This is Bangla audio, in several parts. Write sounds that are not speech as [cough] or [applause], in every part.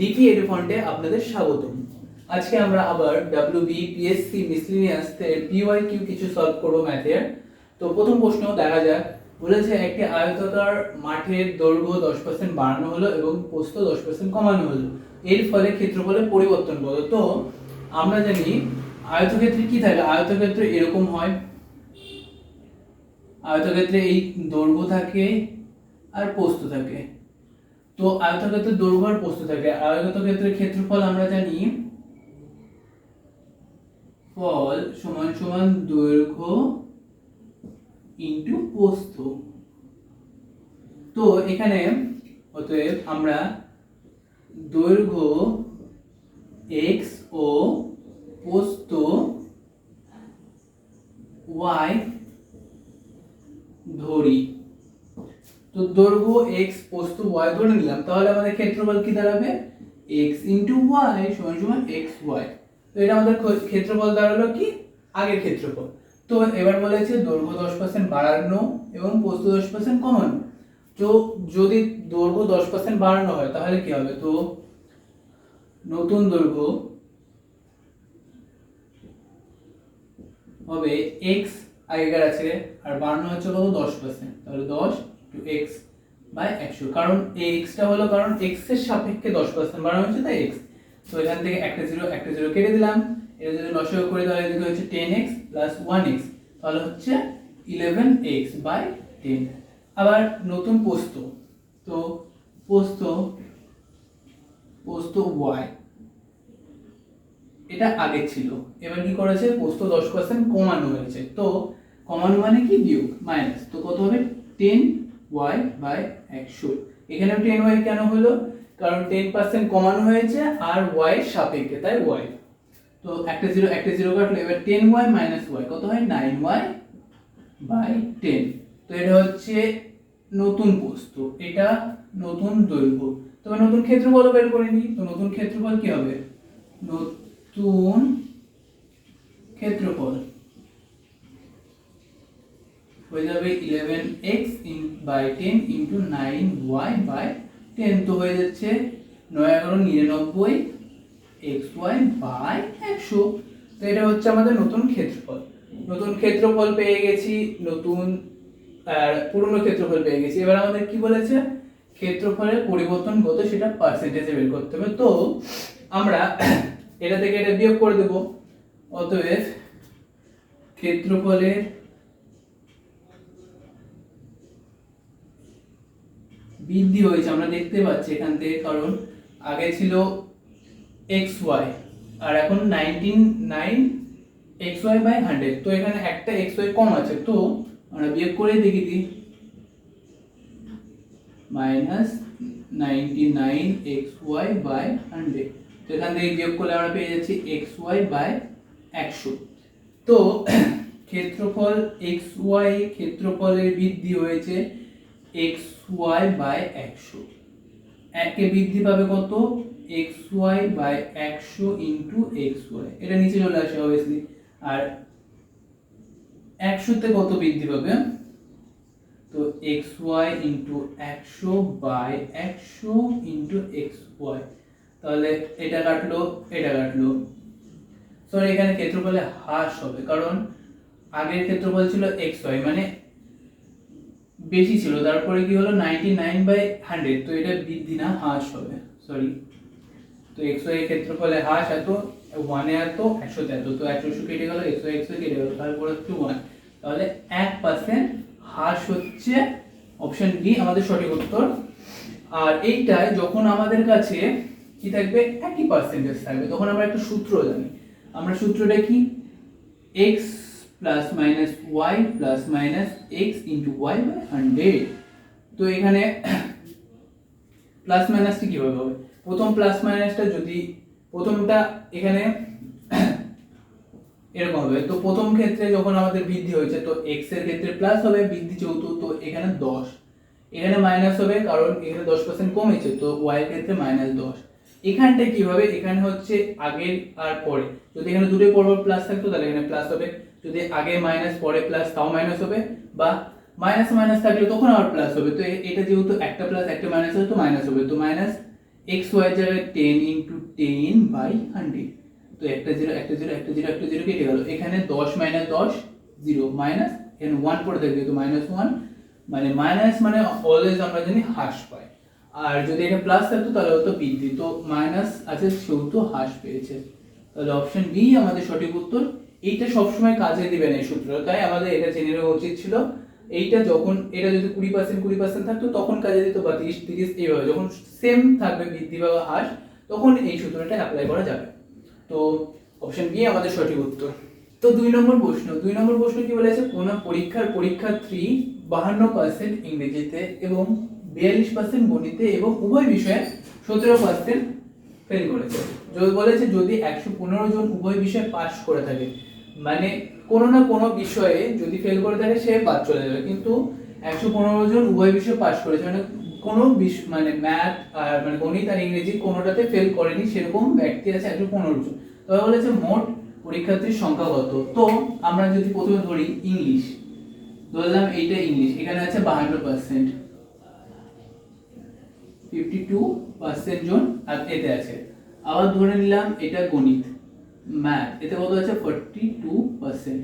ডিপি এলিফন্টে আপনাদের স্বাগতম। আজকে আমরা আবার W B PSC miscellaneous PY Q কিছু সলভ করব ম্যাথের তো প্রথম প্রশ্ন দেখা যাক। বলেছে একটি আয়তাকার মাঠের দৈর্ঘ্য দশ পার্সেন্ট বাড়ানো হলো এবং পোস্ত দশ পার্সেন্ট কমানো হলো। এর ফলে ক্ষেত্রফলে পরিবর্তন করো তো আমরা জানি আয়তক্ষেত্রে কি থাকে? আয়তক্ষেত্রে এরকম হয়। আয়তক্ষেত্রে এই দৈর্ঘ্য থাকে আর পোস্ত থাকে। তো আয়তক্ষেত্রের দৈর্ঘ্য আর পোস্ত থাকে আয়তক্ষেত্রের ক্ষেত্রফল আমরা জানি ফল সমান সমান দৈর্ঘ্য ইনটু পোস্ত তো এখানে অতএব আমরা দৈর্ঘ্য এক্স ও পোস্ত ওয়াই ধরি তো দৈর্ঘ্য এক্স পোস্ত ওয়াই ধরে নিলাম, তাহলে আমাদের ক্ষেত্রফল কি দাঁড়াবে? এক্স ইন্টু ওয়াই সমান সমান এক্স ওয়াই তো এটা আমাদের ক্ষেত্রফল দাঁড়াল কি? আগের ক্ষেত্রফল। তো এবার বলেছে দৈর্ঘ্য দশ পার্সেন্ট বাড়ানো এবং পোস্ত দশ পার্সেন্ট কমানো। তো যদি দৈর্ঘ্য দশ পার্সেন্ট বাড়ানো হয়, তাহলে কি হবে? তো নতুন দৈর্ঘ্য হবে এক্স আগেকার আছে, আর বাড়ানো হচ্ছে কত? দশ পার্সেন্ট তাহলে দশ টু এক্স বাই একশো কারণ এই এক্সটা হলো কারণ এক্সের সাপেক্ষে দশ পার্সেন্ট বাড়ানো হচ্ছে তাই এক্স তো এখান থেকে একটা জিরো একটা জিরো কেটে দিলাম। এটা যদি লসও করে তাহলে এদিকে হচ্ছে ten x plus one x তাহলে হচ্ছে ইলেভেন এক্স বাই টেন আবার নতুন পোস্ত। তো পোস্ত পোস্ত ওয়াই এটা আগে ছিল। এবার কি করেছে? পোস্ত দশ পার্সেন্ট কমানো হয়েছে। তো কমানো মানে কি? বিয়োগ মাইনাস তো কত হবে? টেন ওয়াই বাই একশো এখানে টেন ওয়াই কেন হলো? কারণ টেন পার্সেন্ট কমানো হয়েছে আর ওয়াই সাপেক্ষে, তাই ওয়াই তো একটা জিরো একটা জিরো কাটলো, এবার টেন ওয়াই মাইনাস ওয়াই কত হয়? নাইন ওয়াই বাই টেন তো এটা হচ্ছে নতুন বস্তু, এটা নতুন দৈর্ঘ্য। তবে নতুন ক্ষেত্রফল বের করে নিই। তো নতুন ক্ষেত্রফল কি হবে? নতুন ক্ষেত্রফল। হয়ে যাবে eleven x in by ten into nine y by ten তো হয়ে যাচ্ছে নয় এগারো নিরানব্বই এক্স ওয়াই বাই একশো। তো এটা হচ্ছে আমাদের নতুন ক্ষেত্রফল। নতুন ক্ষেত্রফল পেয়ে গেছি, নতুন, আর পুরনো ক্ষেত্রফল পেয়ে গেছি। এবার আমাদের কি বলেছে? ক্ষেত্রফলের পরিবর্তন কত সেটা পার্সেন্টেজে বের করতে হবে। তো আমরা [clears throat] এটা থেকে এটা বিয়োগ করে দেব। অতএব ক্ষেত্রফলের বৃদ্ধি হয়েছে, আমরা দেখতে পাচ্ছি এখান থেকে, কারণ আগে ছিল এক্স ওয়াই আর এখন nineteen nine x y by hundred তো এখানে একটা এক্স ওয়াই কম আছে, তো আমরা বিয়োগ করে দেখি দিই। Minus ninety nine x y by hundred তো এখান থেকে বিয়োগ করলে আমরা পেয়ে যাচ্ছি এক্স ওয়াই বাই একশো। তো [clears throat] ক্ষেত্রফল এক্স ওয়াই ক্ষেত্রফলের বৃদ্ধি হয়েছে এক্স ওয়াই বাই একশো। একে বৃদ্ধি পাবে কত? এক্স ওয়াই বাই একশো ইন্টু এক্স ওয়াই এটা নিচে চলে আসে অবভিয়াসলি আর একশোতে কত বৃদ্ধি পাবে? তো এক্স ওয়াই ইন্টু একশো বাই একশো ইন্টু এক্স ওয়াই তাহলে এটা কাটলো এটা কাটলো। সরি এখানে ক্ষেত্রফলে হ্রাস হবে, কারণ আগের ক্ষেত্রফল ছিল এক্স ওয়াই মানে বেশি ছিল। তারপরে কি হলো? নাইনটি নাইন বাই হান্ড্রেড তো এটা বৃদ্ধি না? হ্রাস হবে। সরি তো এক্স ওয়াই ক্ষেত্রফলে হ্রাস এত ওয়ানে এত একশোতে এত তো একশো কেটে গেল একশো একশো কেটে গেল। তারপরে হচ্ছে ওয়ান তাহলে এক পার্সেন্ট হ্রাস হচ্ছে অপশন ডি আমাদের সঠিক উত্তর। আর এইটায় যখন আমাদের কাছে কি থাকবে? একই পার্সেন্টেজ থাকবে। তখন আমরা একটা সূত্র জানি। আমরা সূত্রটা কি? X plus minus y plus minus x into y by hundred তো এখানে প্লাস মাইনাসটি কীভাবে হবে? প্রথম প্লাস মাইনাসটা যদি, প্রথমটা এখানে এরকম হবে। তো প্রথম ক্ষেত্রে যখন আমাদের বৃদ্ধি হয়েছে, তো এক্সের ক্ষেত্রে প্লাস হবে, বৃদ্ধি যেহেতু তো এখানে দশ। এখানে মাইনাস হবে, কারণ এখানে দশ পার্সেন্ট কমেছে, তো ওয়াই এর ক্ষেত্রে মাইনাস দশ। এখানটায় কি হবে এখানে হচ্ছে আগের আর পরে। যদি এখানে দুটোই পরপর প্লাস থাকতো, তাহলে এখানে প্লাস হবে। যদি আগে মাইনাস পরে প্লাস তাও মাইনাস হবে, বা মাইনাস মাইনাস থাকলে তখন আবার প্লাস হবে। তো এটা যেহেতু একটা প্লাস একটা মাইনাস হবে, তো মাইনাস হবে। তো মাইনাস এক্স ওয়াই জায়গায় ten into ten by hundred তো একটা জিরো একটা জিরো একটা জিরো একটা জিরো কেটে গেল। এখানে দশ মাইনাস দশ জিরো মাইনাস এখানে ওয়ান পড়ে থাকবে, তো মাইনাস ওয়ান মানে মাইনাস মানে অলওয়েজ আমরা জানি হ্রাস পায়। আর যদি এটা প্লাস থাকতো, তাহলে হতো বৃদ্ধি। তো মাইনাস আছে, সেহেতু হ্রাস পেয়েছে। তাহলে অপশন বি আমাদের সঠিক উত্তর এইটা সবসময় কাজে দিবে না এই সূত্র তাই আমাদের এটা জেনে নেওয়া উচিত ছিল। এইটা যখন, এটা যদি কুড়ি পার্সেন্ট কুড়ি পার্সেন্ট থাকতো, তখন কাজে দিত বা তিরিশ তিরিশ এইভাবে। যখন সেম থাকবে বৃদ্ধি বা হ্রাস, তখন এই সূত্রটা অ্যাপ্লাই করা যাবে। তো অপশন বি আমাদের সঠিক উত্তর। তো দুই নম্বর প্রশ্ন। দুই নম্বর প্রশ্ন কি বলেছে? কোন পরীক্ষার পরীক্ষার্থী বাহান্ন পার্সেন্ট ইংরেজিতে এবং বিয়াল্লিশ পার্সেন্ট গণিতে এবং উভয় বিষয়ে সতেরো পার্সেন্ট ফেল করেছে। যদি বলেছে যদি একশো পনেরো জন উভয় বিষয়ে পাস করে থাকে মানে কোনো না কোনো বিষয়ে যদি ফেল করে থাকে সে বাদ চলে যাবে। কিন্তু একশো পনেরো জন উভয় বিষয়ে পাস করেছে। মানে কোনো বিষ- মানে ম্যাথ আর মানে গণিত আর ইংরেজি কোনোটাতে ফেল করেনি সেরকম ব্যক্তি আছে একশো পনেরো জন। তবে বলেছে মোট পরীক্ষার্থীর সংখ্যা কত? তো আমরা যদি প্রথমে ধরি ইংলিশ। ধরলাম এইটা ইংলিশ। এখানে আছে বাহান্ন পার্সেন্ট ফিফটি টু পার্সেন্ট জন আর এতে আছে। আবার ধরে নিলাম এটা গণিত। ম্যাথ, এতে কত আছে? ফর্টি টু পার্সেন্ট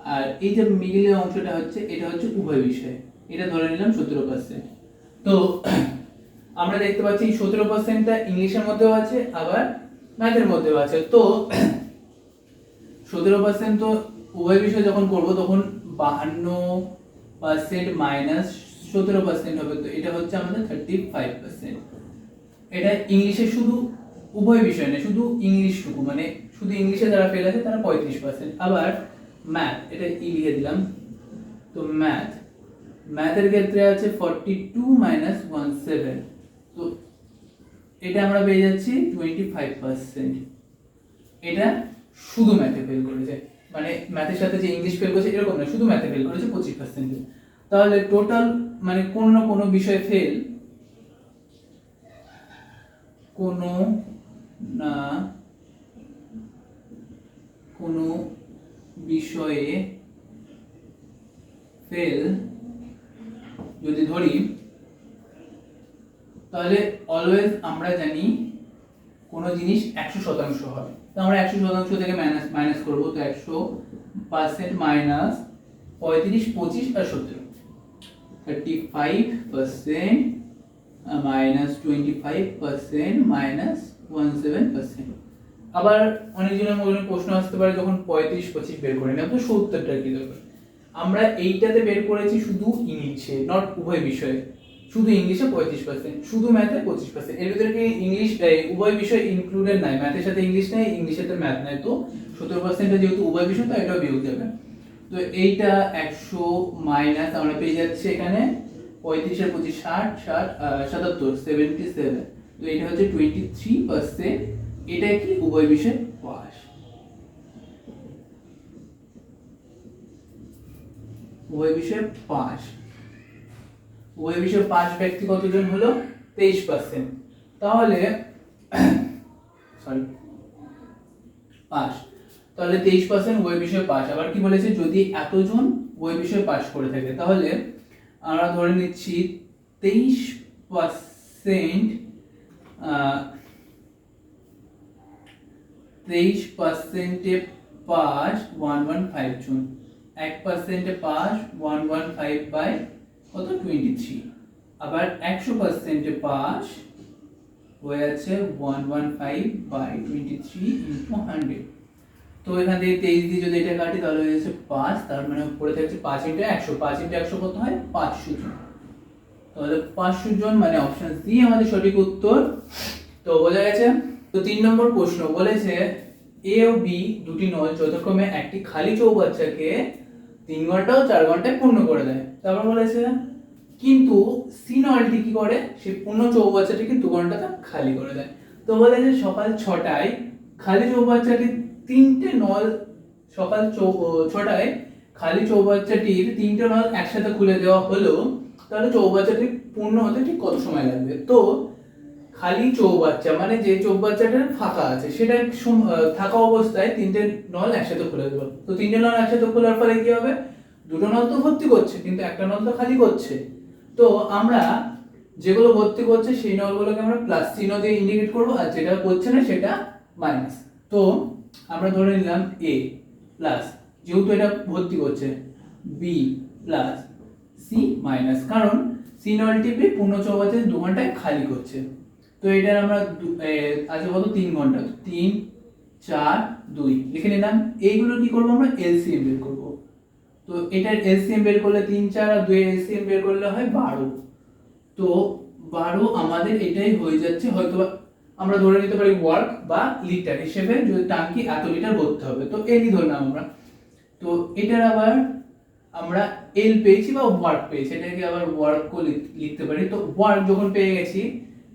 আর এই যে মিডিলের অংশটা হচ্ছে, এটা হচ্ছে উভয় বিষয়। এটা ধরে নিলাম সতেরো পার্সেন্ট তো [clears throat] আমরা দেখতে পাচ্ছি সতেরো পার্সেন্টটা ইংলিশের মধ্যেও আছে, আবার ম্যাথের মধ্যেও আছে। তো [clears throat] সতেরো পার্সেন্ট তো উভয় বিষয় যখন করব, তখন বাহান্ন পার্সেন্ট মাইনাস সতেরো পার্সেন্ট হবে। তো এটা হচ্ছে আমাদের থার্টি ফাইভ পার্সেন্ট এটা ইংলিশে শুধু উভয় বিষয় না শুধু ইংলিশটুকু মানে শুধু ইংলিশে যারা ফেল আছে, তারা পঁয়ত্রিশ পার্সেন্ট আবার ম্যাথ এটা ই লিখে দিলাম। তো ম্যাথ ম্যাথের ক্ষেত্রে আছে forty two minus one seven তো এটা আমরা পেয়ে যাচ্ছি টোয়েন্টি ফাইভ পার্সেন্ট এটা শুধু ম্যাথে ফেল করেছে। মানে ম্যাথের সাথে যে ইংলিশ ফেল করেছে, এরকম না, শুধু ম্যাথে ফেল করেছে পঁচিশ পার্সেন্ট তাহলে টোটাল মানে কোনো না কোনো বিষয়ে ফেল কোনো না কোনো বিষয়ে ফেল যদি ধরি, তাহলে অলওয়েজ আমরা জানি কোনো জিনিস একশো শতাংশ হয় তো আমরা একশো শতাংশ থেকে মাইনাস মাইনাস করব, তো একশো পার্সেন্ট মাইনাস পঁয়ত্রিশ, পঁচিশ আর সতেরো thirty five percent minus twenty five percent minus one seven percent আবার অনেকজনের মনে প্রশ্ন আসতে পারে, যখন পঁয়ত্রিশ পঁচিশ বের করে নেব তো সত্তরটা কি দরকার? আমরা এইটাতে বের করেছি শুধু ইংলিশে নট উভয় বিষয়ে। শুধু ইংলিশে পঁয়ত্রিশ পার্সেন্ট শুধু ম্যাথে পঁচিশ পার্সেন্ট এর ভিতরে কি ইংলিশ উভয় বিষয় ইনক্লুডেড নাই? ম্যাথের সাথে ইংলিশ নাই ইংলিশের সাথে ম্যাথ নাই। তো সতেরো পার্সেন্টটা যেহেতু উভয় বিষয় তো এটাও বিয়োগ যাবে তো এইটা একশো মাইনাস আমরা পেয়ে যাচ্ছি এখানে পঁয়ত্রিশের পঁচিশ, ষাট ষাট সাতাত্তর সেভেন্টি সেভেন তো এটা হচ্ছে টোয়েন্টি থ্রি পার্সেন্ট এটা কি? উভয় বিষয় পাস উভয় বিষয়ে পাস উভয় বিষয়ে পাস ব্যক্তি কতজন হলো? তেইশ পার্সেন্ট তাহলে সরি তাহলে তেইশ পার্সেন্ট ওই বিষয়ে পাস আবার কি বলেছে? যদি এতজন ওই বিষয়ে পাস করে থাকে, তাহলে আমরা ধরে নিচ্ছি তেইশ পার্সেন্ট তেইশ পার্সেন্টে পাস ওয়ান ওয়ান ফাইভ জন। এক পার্সেন্টে pass one one five by কত? টোয়েন্টি থ্রি আবার একশো পার্সেন্টে পাস হয়ে আছে one one five by twenty three into hundred তো এখান থেকে তেইশ দিয়ে যদি এটা কাটি, তাহলে হয়ে যাচ্ছে পাঁচ। তার মানে পড়ে থাকছে পাঁচ ইন্টু একশো। পাঁচ ইন্টু একশো কত হয়? পাঁচশো জন। তাহলে পাঁচশো জন মানে অপশন সি আমাদের সঠিক উত্তর। তো বোঝা গেছে? তো তিন নম্বর প্রশ্ন বলেছে এ ও বি দুটি নল যথাক্রমে একটি খালি চৌবাচ্চাকে তিন ঘণ্টা ও চার ঘন্টায় পূর্ণ করে দেয়। তারপর বলেছে, কিন্তু সি নলটি কি করে? সে পূর্ণ চৌবাচ্চাটিকে দু ঘন্টাতে খালি করে দেয়। তো বলেছে সকাল ছটায় খালি চৌবাচ্চাটি তিনটে নল সকাল ছটায় খালি চৌবাচ্চাটির তিনটে নল একসাথে খুলে দেওয়া হলো, তাহলে চৌবাচ্চাটি পূর্ণ হতে ঠিক কত সময় লাগবে? তো খালি চৌবাচ্চা মানে যে চৌবাচ্চাটা ফাঁকা আছে, সেটা থাকা অবস্থায় তিনটে নল একসাথে খুলে দেবো। তো তিনটে নল একসাথে খোলার ফলে কি হবে? দুটো নল তো ভর্তি করছে, কিন্তু একটা নল তো খালি করছে। তো আমরা যেগুলো ভর্তি করছে, সেই নলগুলোকে আমরা প্লাস চিহ্ন দিয়ে ইন্ডিকেট করব, আর যেটা করছে না, সেটা মাইনাস তো আমরা ধরে নিলাম এ প্লাস যেহেতু এটা ভর্তি করছে বি প্লাস সি মাইনাস কারণ সি নলটি বি পূর্ণ চৌবাচ্চা দু ঘন্টায় খালি করছে। তো এটার আমরা আছে কত? তিন ঘণ্টা। তিন, চার, দুই। লিখে নিলাম। এইগুলো কি করব আমরা? এলসিএম বের করব। তো এটার এলসিএম বের করলে তিন, চার, আর দুই এলসিএম বের করলে হয় বারো। তো বারো আমাদের এটাই হয়ে যাচ্ছে হয়তো আমরা ধরে নিতে পারি ওয়ার্ক বা লিটার হিসেবে যদি টাঙ্কি এত লিটার ভরতে হবে। তো এলই ধরলাম আমরা। তো এটার আবার আমরা এল পেয়েছি বা ওয়ার্ক পেয়েছি। এটাকে আবার ওয়ার্কও লিখতে পারি। তো ওয়ার্ক যখন পেয়ে গেছি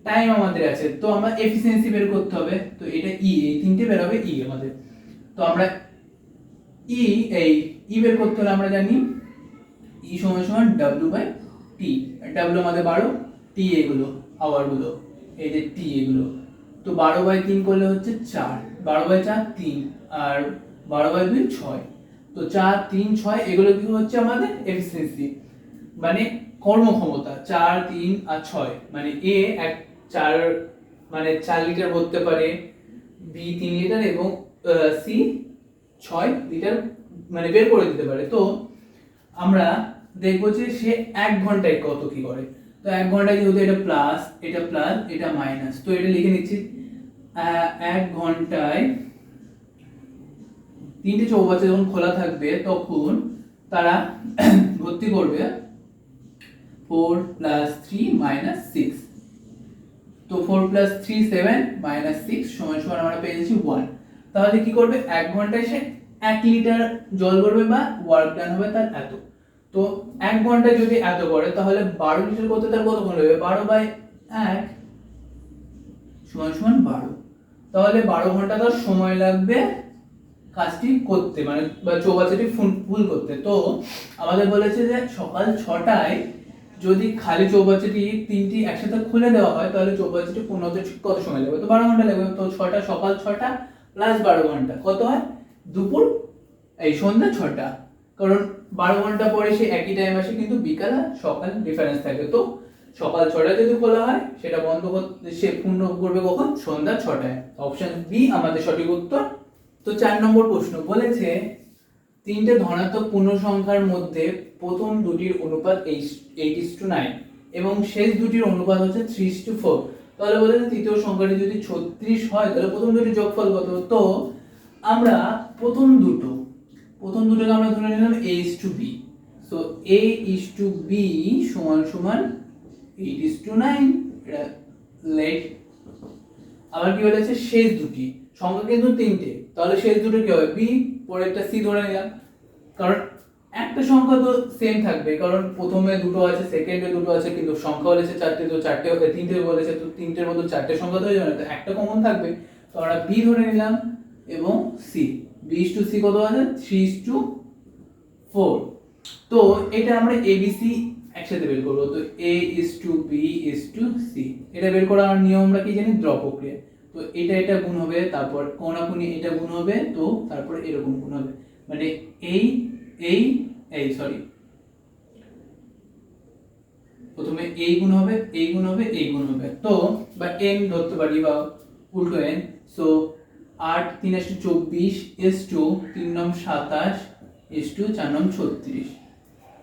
টাইম আমাদের আছে। তো আমরা এফিসিয়েন্সি বের করতে হবে। তো এটা ই এই তিনটে বের হবে ই আমাদের। তো আমরা ই এই ই বের করতে হলে আমরা জানি ই সমান সমান ডাব্লিউ বাই টি ডাব্লিউ আমাদের বারো টি এগুলো আওয়ারগুলো এই যে টি এগুলো। তো বারো বাই তিন করলে হচ্ছে চার। বারো বাই চার, তিন। আর বারো বাই দুই, ছয়। তো চার, তিন, ছয়, এগুলো কি হচ্ছে আমাদের? এফিসিয়েন্সি মানে কর্মক্ষমতা। চার, তিন আর ছয়। মানে এ এক চার মানে চার লিটার ভরতে পারে বি তিন লিটার এবং সি ছয় লিটার মানে বের করে দিতে পারে। তো আমরা দেখব যে সে এক ঘন্টায় কত কি করে। তো এক ঘন্টায় যেহেতু এটা প্লাস এটা প্লাস এটা মাইনাস তো এটা লিখে নিচ্ছি। এক ঘন্টায় তিনটে চৌবাচ্চা যখন খোলা থাকবে, তখন তারা [clears throat] ভর্তি করবে four plus three minus six তো four plus three seven minus six সমান সমান আমরা পেয়ে যাচ্ছি ওয়ান তাহলে কি করবে? এক ঘন্টায় সে এক লিটার জল করবে বা ওয়ার্ক ডান হবে তার এত। তো এক ঘন্টায় যদি এত করে, তাহলে বারো লিটার করতে তার কতক্ষণ লাগবে? বারো বাই এক সমান সমান বারো। তাহলে বারো ঘণ্টা তার সময় লাগবে কাজটি করতে মানে বা চৌবাচ্চাটি ফুল করতে। তো আমাদের বলেছে যে সকাল ছটায় যদি খালি চৌবাচ্চাটি তিনটি একসাথে খুলে দেওয়া হয়, তাহলে চৌবাচ্চাটি পূর্ণ হতে ঠিক কত সময় লাগবে? তো বারো ঘণ্টা লাগবে। তো ছটা, সকাল ছটা প্লাস বারো ঘণ্টা। কত হয়? দুপুর? এই সন্ধ্যা ছটা। কারণ বারো ঘণ্টা পরে সে একই টাইম আসে, কিন্তু বিকাল আর সকাল ডিফারেন্স থাকে। তো সকাল ছটায় যদি খোলা হয়, সেটা বন্ধ করতে সে পূর্ণ করবে কখন? সন্ধ্যা ছটায়। অপশন বি আমাদের সঠিক উত্তর। তো চার নম্বর প্রশ্ন বলেছে তিনটে ধনাত্মক পূর্ণ সংখ্যার মধ্যে প্রথম দুটির অনুপাত এইট ইস টু নাইন এবং শেষ দুটির অনুপাত হচ্ছে থ্রি ইস টু ফোর তাহলে বলেছে তৃতীয় সংখ্যাটি যদি ছত্রিশ হয়, তাহলে প্রথম দুটির যোগফল কত? তো আমরা প্রথম দুটো, প্রথম দুটোকে আমরা ধরে নিলাম A is to B so A is to B সমান সমান এইট ইস টু নাইন এটা লেট আবার কি বলেছে? শেষ দুটি। সংখ্যা কিন্তু তিনটে। তাহলে শেষ দুটো কি হবে? বি পরেরটা সি ধরে নিলাম। কারণ একটা সংখ্যা তো সেম থাকবে, কারণ প্রথমে দুটো আছে সেকেন্ডে দুটো আছে, কিন্তু সংখ্যা বলেছে চারটে, তো চারটে তিনটে বলেছে, তো তিনটের মতো চারটে সংখ্যা তো হয়ে যাবে তো একটা কমন থাকবে। তো আমরা বি ধরে নিলাম এবং সি বি টু সি কত আছে? থ্রি টু ফোর তো এটা আমরা এবিসি একসাথে বের করব। তো A is to B is to C এটা বের করার নিয়ম আমরা কি জানি? ড্র প্রক্রিয়া। তো এটা এটা গুণ হবে, তারপর কোনাকুনি এটা গুণ হবে, তো তারপর এরকম গুণ হবে। মানে এই এই এই সরি প্রথমে এই গুণ হবে, এই গুণ হবে, এই গুণ হবে। তো বা এন ধরতে পারি বা উল্টো এন সো আট তিন এস চব্বিশ এস টু তিন নম সাতাশ এস টু চার নম ছত্রিশ।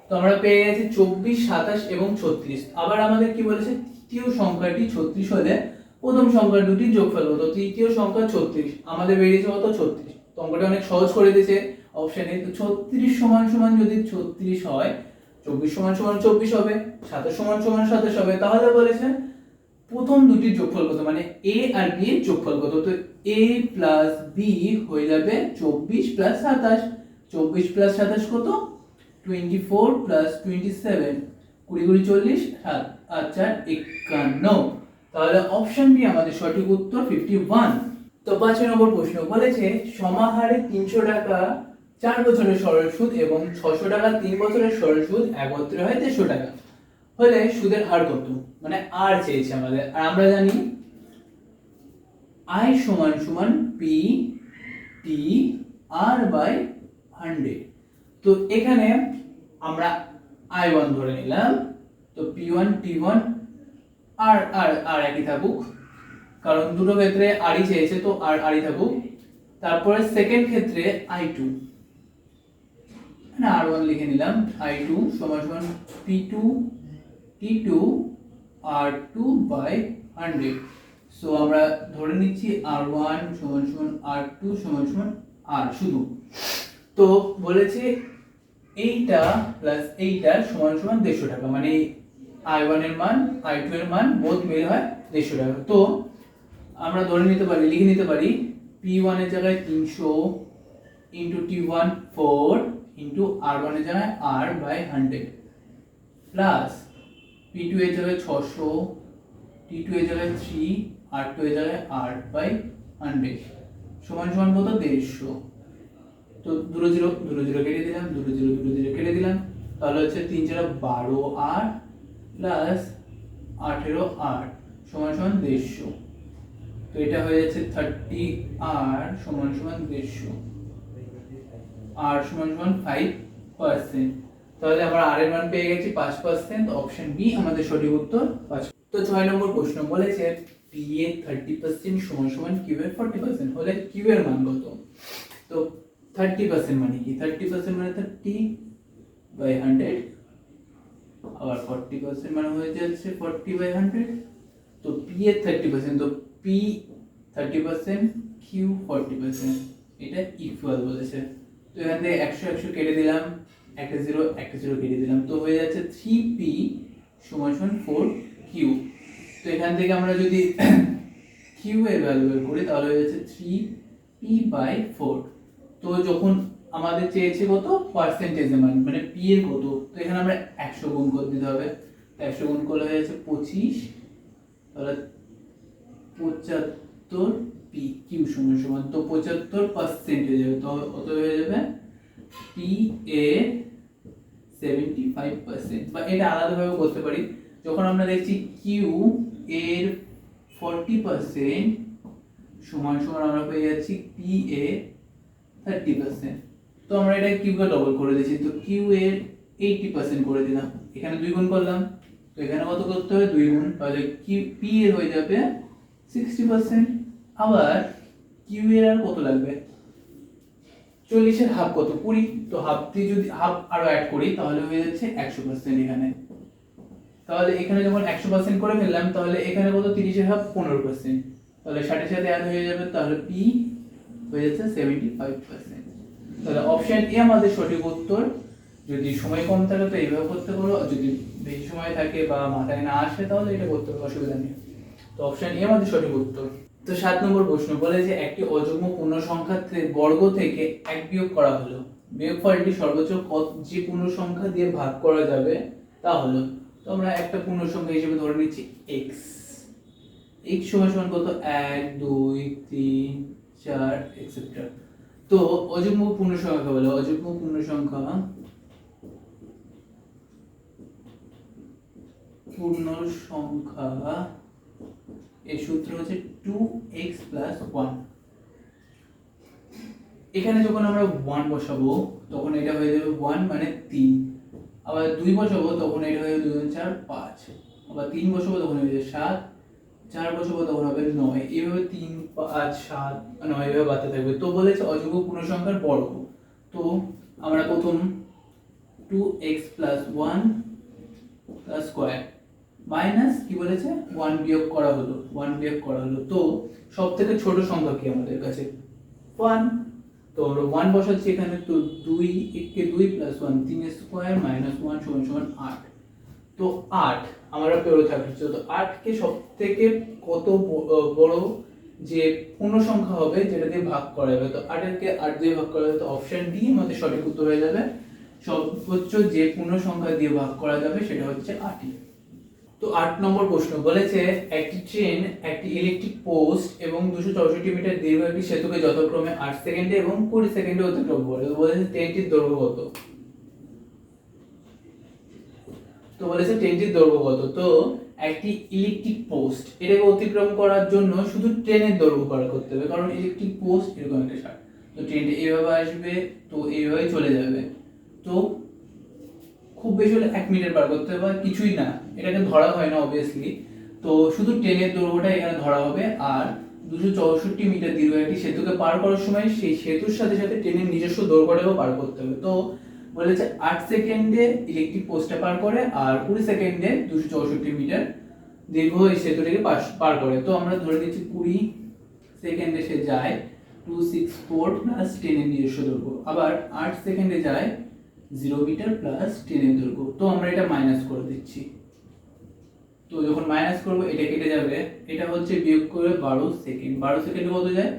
তো আমরা পেয়ে গেছি চব্বিশ, সাতাশ এবং ছত্রিশ। আবার আমাদের কি বলেছে? তৃতীয় সংখ্যাটি ছত্রিশ হলে প্রথম সংখ্যা দুটি যোগফল হতো, তৃতীয় সংখ্যা ছত্রিশ, আমাদের বেরিয়েছে কত? ছত্রিশ। তো অঙ্কটা অনেক সহজ করে দিয়েছে অপশানে তো ছত্রিশ সমান সমান যদি ছত্রিশ হয়, চব্বিশ সমান সমান চব্বিশ হবে, সাতাশ সমান সমান সাতাশ হবে, তাহলে বলেছে প্রথম দুটির যোগফল কত? মানে এ আর বি এর যোগফল কত? তো এ প্লাস বি হয়ে যাবে চব্বিশ প্লাস সাতাশ। চব্বিশ প্লাস সাতাশ কত? Twenty four plus twenty seven কুড়ি কুড়ি চল্লিশ, সাত আর চার, একান্ন। তাহলে অপশন বি আমাদের সঠিক উত্তর ফিফটি ওয়ান তো পাঁচ নম্বর প্রশ্ন, বলেছে সমাহারে তিনশো টাকা চার বছরের সরল সুদ এবং ছশো টাকা তিন বছরের সরল সুদ একত্রে হয় দেড়শো টাকা। হলে সুদের হার কত? মানে আর চেয়েছে আমাদের। আর আমরা জানি আই সমান সমান P T R by hundred তো এখানে আমরা আই ওয়ান ধরে নিলাম। তো P one T one R R R একই থাকুক। কারণ দুটো ক্ষেত্রে আরই চেয়েছে, তো আর, আরই থাকুক। তারপরে সেকেন্ড ক্ষেত্রে আই টু না আর ওয়ান লিখে নিলাম। আই টু সমান সমান P two T two R two by hundred so আমরা ধরে নিচ্ছি আর ওয়ান সমান সমান আর টু সমান সমান আর শুধু। তো বলেছে এইটা প্লাস এইটা সমান সমান দেড়শো টাকা। মানে আই ওয়ানের মান আই টু এর মান বোধ মিল হয় দেড়শো টাকা। তো আমরা ধরে নিতে পারি, লিখে নিতে পারি পি ওয়ানের জায়গায় তিনশো into T one four into R ওয়ানের জায়গায় R by hundred plus P two এর জায়গায় ছশো টি টু এর জায়গায় থ্রি আর টু এর জায়গায় আর বাই হান্ড্রেড সমান সমান কত? দেড়শো। তো দুটো জিরো দুটো জিরো কেটে দিলাম, দুটো জিরো দুটো জিরো কেটে দিলাম। তাহলে হচ্ছে তিন চার বারো আর প্লাস আঠেরো আর সমান সমান দেড়শো। তো এটা হয়ে যাচ্ছে থার্টি আর সমান সমান দেড়শো। আর সমান সমান ফাইভ পার্সেন্ট তাহলে আমরা আর এর মান পেয়ে গেছি পাঁচ পার্সেন্ট অপশন বি আমাদের সঠিক উত্তর পাঁচ তো ছয় নম্বর প্রশ্ন বলেছে পি এর থার্টি পার্সেন্ট সমান সমান কিউ ফর্টি পার্সেন্ট হলে কিউ এর মান কত? তো থার্টি পার্সেন্ট মানে কি? থার্টি পার্সেন্ট মানে থার্টি বাই হান্ড্রেড আবার ফর্টি পার্সেন্ট মানে হয়ে যাচ্ছে ফর্টি বাই হান্ড্রেড তো পি এর থার্টি পার্সেন্ট তো P thirty percent Q forty percent এটা ইকুয়াল বলেছে। তো এখান থেকে একশো একশো কেটে দিলাম একটা জিরো একটা জিরো কেটে দিলাম, তো হয়ে যাচ্ছে থ্রি পি সমান সমান ফোর কিউ তো এখান থেকে আমরা যদি কিউ এর ভ্যালু করি, তাহলে হয়ে যাচ্ছে থ্রি পি বাই ফোর তো যখন আমাদের চেয়েছে কত? পার্সেন্টেজ মান মানে পি এর কত? তো এখানে আমরা একশো গুণ করে দিতে হবে। তো একশো গুণ করলে হয়ে যাচ্ছে পঁচিশ। তাহলে পঁচাত্তর পি কিউ সমান সমান। তো পঁচাত্তর পার্সেন্ট হয়ে যাবে তো কত হয়ে যাবে? পি এ সেভেন্টি ফাইভ পার্সেন্ট বা এটা আলাদাভাবে করতে পারি। যখন আমরা দেখছি কিউ এর ফর্টি পার্সেন্ট সমান সমান আমরা পেয়ে যাচ্ছি পি এ থার্টি পার্সেন্ট তো আমরা এটা কিউকে ডবল করে দিয়েছি। তো কিউ এর এইটি পার্সেন্ট করে দিলাম। এখানে দুই গুণ করলাম। তো এখানে কত করতে হবে? দুই গুণ। তাহলে কিউ পি এর হয়ে যাবে সিক্সটি পার্সেন্ট আবার কিউ এর আর কত লাগবে? চল্লিশের হাফ কত? কুড়ি। তো হাফ দিয়ে যদি হাফ আরও অ্যাড করি, তাহলে হয়ে যাচ্ছে একশো পার্সেন্ট এখানে। তাহলে এখানে যখন একশো পার্সেন্ট করে ফেললাম, তাহলে এখানে কত? তিরিশের হাফ পনেরো পার্সেন্ট তাহলে ষাটের সাথে অ্যাড হয়ে যাবে, তাহলে পি হয়ে যাচ্ছে সেভেন্টি ফাইভ পার্সেন্ট তাহলে অপশন এ আমাদের সঠিক উত্তর, যদি সময় কম থাকে তো এইভাবে করতে পারো যদি বেশি সময় থাকে বা মাথায় না আসে তাহলে এটা করতে পারো, অসুবিধা নেই। তো অপশন এ আমাদের সঠিক উত্তর। তো সাত নম্বর প্রশ্ন বলে যে একটি অযুগ্ম পূর্ণ সংখ্যা বর্গ থেকে এক বিয়োগ করা হলো। বিয়োগ ফলটি সর্বোচ্চ কত যে পূর্ণ সংখ্যা দিয়ে ভাগ করা যাবে তা হলো, তো আমরা একটা পূর্ণ সংখ্যা হিসেবে ধরে নিচ্ছি এক্স এক্স সমান সমান কত? এক, দুই, তিন, চার এক্সেট্রা তো অযুগ্ম পূর্ণ সংখ্যা বলে, অযুগ্ম পূর্ণ সংখ্যা পূর্ণ সংখ্যা, এর সূত্র হচ্ছে টু এক্স প্লাস ওয়ান এখানে যখন আমরা ওয়ান বসাবো, তখন এটা হয়ে যাবে ওয়ান মানে তিন। আবার দুই বসাবো, তখন এটা হয়ে যাবে দুই চার, পাঁচ। আবার তিন বসাবো, তখন হয়ে যাবে সাত। চার বসাবো তখন হবে নয়। এইভাবে তিন, পাঁচ, সাত, নয়, এভাবে বাড়তে থাকবে। তো বলেছে অযোগ্য পূর্ণ সংখ্যার বর্গ। তো আমরা প্রথম two x plus one plus square minus কি বলেছে? ওয়ান বিয়োগ করা হলো। ওয়ান বিয়োগ করা হলো। তো সব থেকে ছোট সংখ্যা কি আমাদের কাছে? ওয়ান তো আমরা ওয়ান বসাচ্ছি এখানে। তো দুই, একে দুই প্লাস ওয়ান তিন স্কোয়ার মাইনাস ওয়ান সমান সমান আট। তো আট আমরা পেরো থাকছি। তো আটকে সব থেকে কত বড় যে পূর্ণ সংখ্যা হবে, যেটা দিয়ে ভাগ করা যাবে? তো আটেরকে আট দিয়ে ভাগ করা যাবে, তো অপশন ডি আমাদের সঠিক উত্তর হয়ে যাবে। সর্বোচ্চ যে পূর্ণ সংখ্যা দিয়ে ভাগ করা যাবে, সেটা হচ্ছে আটই তো আট নম্বর প্রশ্ন বলেছে, একটি ট্রেন, একটি ইলেকট্রিক পোস্ট এবং দুশো চৌষট্টি মিটার দীর্ঘ একটি সেতুকে যথাক্রমে আট সেকেন্ডে এবং কুড়ি সেকেন্ডে অতিক্রম করে। বলেছে ট্রেনটির দৈর্ঘ্য কত? তো বলেছে ট্রেনটির দৈর্ঘ্য কত? তো একটি ইলেকট্রিক পোস্ট এটাকে অতিক্রম করার জন্য শুধু ট্রেনের দৈর্ঘ্য পার করতে হবে, কারণ ইলেকট্রিক পোস্ট এরকম একটা শার্ট তো ট্রেনটা এইভাবে আসবে, তো এইভাবে চলে যাবে। তো খুব বেশি হলে এক মিনিট পার করতে হবে কিছুই না। এটাকে ধরা হয় না অবভিয়াসলি তো শুধু ট্রেনের দৈর্ঘ্যটা এখানে ধরা হবে, আর দুশো চৌষট্টি মিটার দীর্ঘ একটি সেতুকে পার করার সময় সেই সেতুর সাথে সাথে ট্রেনের নিজস্ব দৈর্ঘ্যটাও পার করতে হবে। তো বলেছে আট সেকেন্ডে ইলেকট্রিক পোস্টটা পার করে আর কুড়ি সেকেন্ডে দুশো চৌষট্টি মিটার দীর্ঘ এই সেতুটিকে পার করে। তো আমরা ধরে নিচ্ছি কুড়ি সেকেন্ডে সে যায় টু সিক্স ফোর প্লাস টেনের নিজস্ব দৈর্ঘ্য। আবার আট সেকেন্ডে যায় জিরো মিটার প্লাস টেনের দৈর্ঘ্য। তো আমরা এটা মাইনাস করে দিচ্ছি। তো যখন মাইনাস করব, এটা কেটে যাবে। এটা হচ্ছে বিয়োগ করে বারো সেকেন্ড। বারো সেকেন্ডে কত যায়?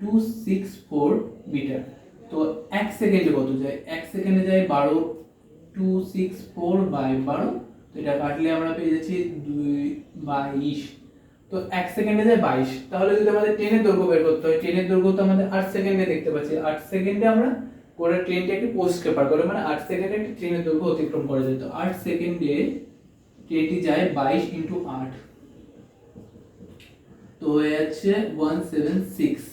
Two six four metre. তো এক সেকেন্ডে কত যায়? এক সেকেন্ডে যায় বারো টু সিক্স ফোর বাই বারো। তো এটা কাটলে আমরা পেয়ে যাচ্ছি দুই বাইশ। তো এক সেকেন্ডে যায় বাইশ। তাহলে যদি আমাদের ট্রেনের দৈর্ঘ্য বের করতে হয়, ট্রেনের দৈর্ঘ্য তো আমাদের আট সেকেন্ডে দেখতে পাচ্ছি। আট সেকেন্ডে আমরা করে ট্রেনটা একটি পোস্টকে পার করে মানে আট সেকেন্ডে একটি ট্রেনের দৈর্ঘ্য অতিক্রম করা যায় তো আট সেকেন্ডে ট্রেনটি যায় বাইশ ইন্টু আট। তো হয়ে যাচ্ছে ওয়ান সেভেন সিক্স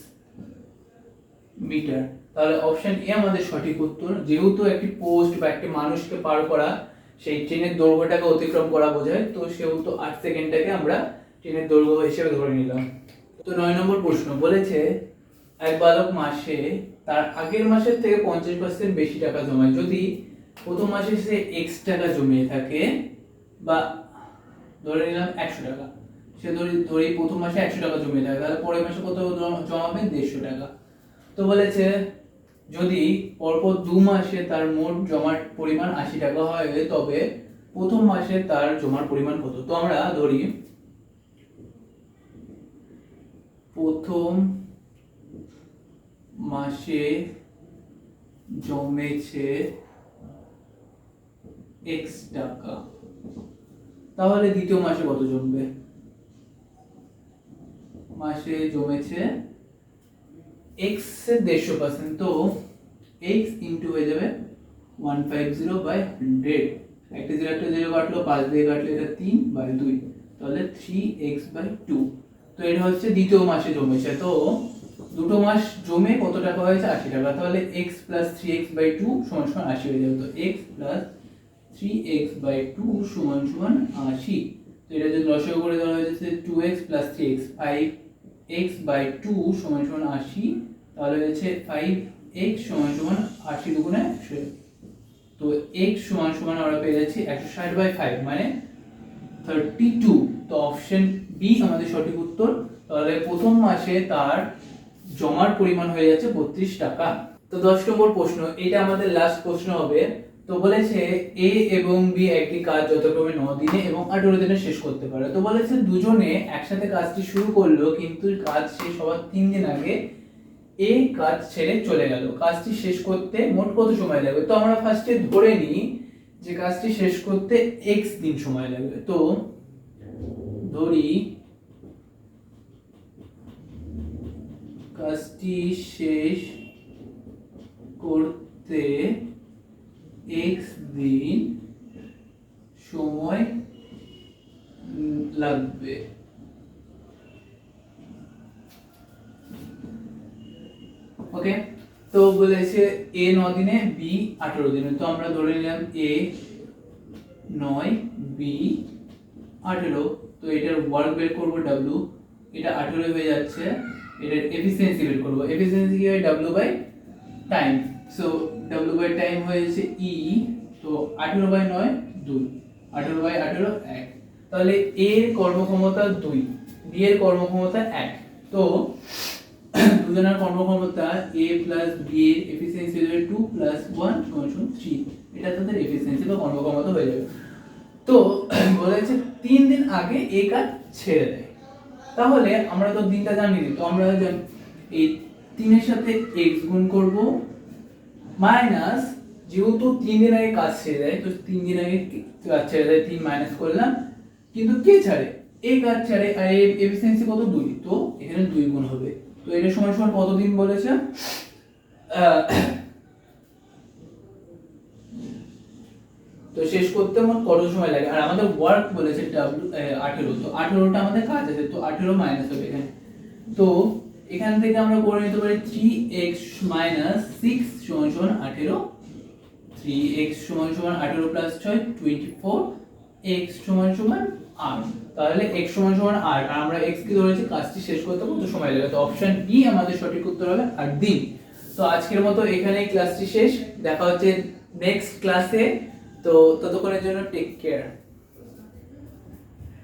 মিটার তাহলে অপশন এ আমাদের সঠিক উত্তর। যেহেতু একটি পোস্ট বা একটি মানুষকে পার করা, সেই ট্রেনের দৈর্ঘ্যটাকে অতিক্রম করা বোঝায়, তো সেহেতু আট সেকেন্ডটাকে আমরা ট্রেনের দৈর্ঘ্য হিসেবে ধরে নিলাম। তো নয় নম্বর প্রশ্ন বলেছে, এক বালক মাসে তার আগের মাসের থেকে পঞ্চাশ পার্সেন্ট বেশি টাকা জমায়। যদি প্রথম মাসে সে এক্স টাকা জমিয়ে থাকে বা ধরে নিলাম একশো টাকা, সে ধরি, ধরে প্রথম মাসে একশো টাকা জমিয়ে থাকে, তাহলে পরের মাসে কত জমা- জমাবে? দেড়শো টাকা। তো বলেছে যদি পরপর দু মাসে তার মোট জমার পরিমাণ আশি টাকা হয়, তবে প্রথম মাসে তার জমার পরিমাণ কত? তো আমরা ধরি, প্রথম মাসে জমেছে এক্স টাকা। তাহলে দ্বিতীয় মাসে কত জমবে? মাসে জমেছে এক্স দেড়শো পার্সেন্ট তো এক্স ইন্টু হয়ে যাবে one five zero by hundred একটা জিরো একটা জিরো কাটলো, পাঁচ দিয়ে কাটলে এটা তিন বাই দুই। তাহলে থ্রি এক্স বাই টু তো এটা হচ্ছে দ্বিতীয় মাসে জমেছে। তো দুটো মাস জমে কত টাকা হয়েছে? আশি টাকা। তাহলে x plus three x by two সমান সমান আশি হয়ে যাবে। তো x plus three x by two সমান সমান আশি। তো এটা যদি রসয় করে দেওয়া হয়েছে two x plus three x five x by two সমান সমান আশি, তাহলে হচ্ছে ফাইভ এক্স সমান সমান আশি দুগুণে তো এক্স সমান সমান আমরা পেয়ে যাচ্ছি একশো ষাট বাই ফাইভ মানে থার্টি টু তো অপশন বি আমাদের সঠিক উত্তর, তাহলে প্রথম মাসে তার জমার পরিমাণ হয়ে যাচ্ছে বত্রিশ টাকা। তো দশ নম্বর প্রশ্ন, এটা আমাদের লাস্ট প্রশ্ন হবে। তো বলেছে এ এবং বি একটি কাজ যথাক্রমে ন দিনে এবং আঠেরো দিনে শেষ করতে পারে। তো বলেছে দুজনে একসাথে কাজটি শুরু করল, কিন্তু কাজ শেষ হওয়ার তিন দিন আগে এ কাজ ছেড়ে চলে গেল। কাজটি শেষ করতে মোট কত সময় লাগবে? তো আমরা ফার্স্টে ধরে নিই যে কাজটি শেষ করতে এক্স দিন সময় লাগবে। তো ধরি কাজটি শেষ করতে এক্স দিন সময় লাগবে। ওকে তো বলেছে এ ন দিনে বি আঠেরো দিনে। তো আমরা ধরে নিলাম এ নয় বি আঠেরো। তো এটার ওয়ার্ক বের করব ডাব্লু এটা আঠেরো হয়ে যাচ্ছে। এটার এফিসিয়েন্সি বের করব। এফিসিয়েন্সি কি হয়? W by time so W by time হয়েছে ই তো আঠেরো বাই নয়, দুই। আঠেরো বাই আঠেরো, এক। তাহলে এ এর কর্মক্ষমতা দুই বি এর কর্মক্ষমতা এক। তো [clears throat] দুজনের কর্মক্ষমতা এ প্লাস বি এর এফিসিয়েন্সি হয়ে যাবে টু প্লাস ওয়ান সমান থ্রি এটা তাদের এফিসিয়েন্সি বা কর্মক্ষমতা হয়ে যাবে। তো [clears throat] বলেছে তিন দিন আগে এ কাজ ছেড়ে দেয়। তাহলে আমরা তো দিনটা জানি তো আমরা এই তিনের সাথে এক্স গুণ করব মাইনাস যেহেতু তিন দিন আগে কাজ ছেড়ে দেয়, তো তিন দিন আগে কাজ ছেড়ে দেয়, তিন মাইনাস করলাম, কিন্তু কে ছাড়ে? এই কাজ ছাড়ে, আর এফিসিয়েন্সি কত? দুই। তো এখানে দুই গুণ হবে। তো এটা সমান সমান কতদিন বলেছে? তো শেষ করতে মোট কত সময় লাগে? আর আমাদের ওয়ার্ক বলেছে ডাব্লিউ আঠেরো। তো আঠেরোটা আমাদের কাজ আছে, তো আঠেরো মাইনাস হবে এখানে। তো এখান থেকে আমরা করে নিতে পারি থ্রি এক্স মাইনাস সিক্স সমান সমান আঠেরো। থ্রি এক্স সমান সমান আঠেরো প্লাস ছয় টোয়েন্টি ফোর এক্স সমান সমান আর তাহলে x সমান সমান আর আর আমরা x কি ধরেছি কাজটি শেষ করতে কত সময় লাগে তো অপশন বি আমাদের সঠিক উত্তর হবে আর দিন তো আজকের মতো এখানেই ক্লাসটি শেষ। দেখা হচ্ছে নেক্সট ক্লাসে তো ততক্ষণের জন্য টেক কেয়ার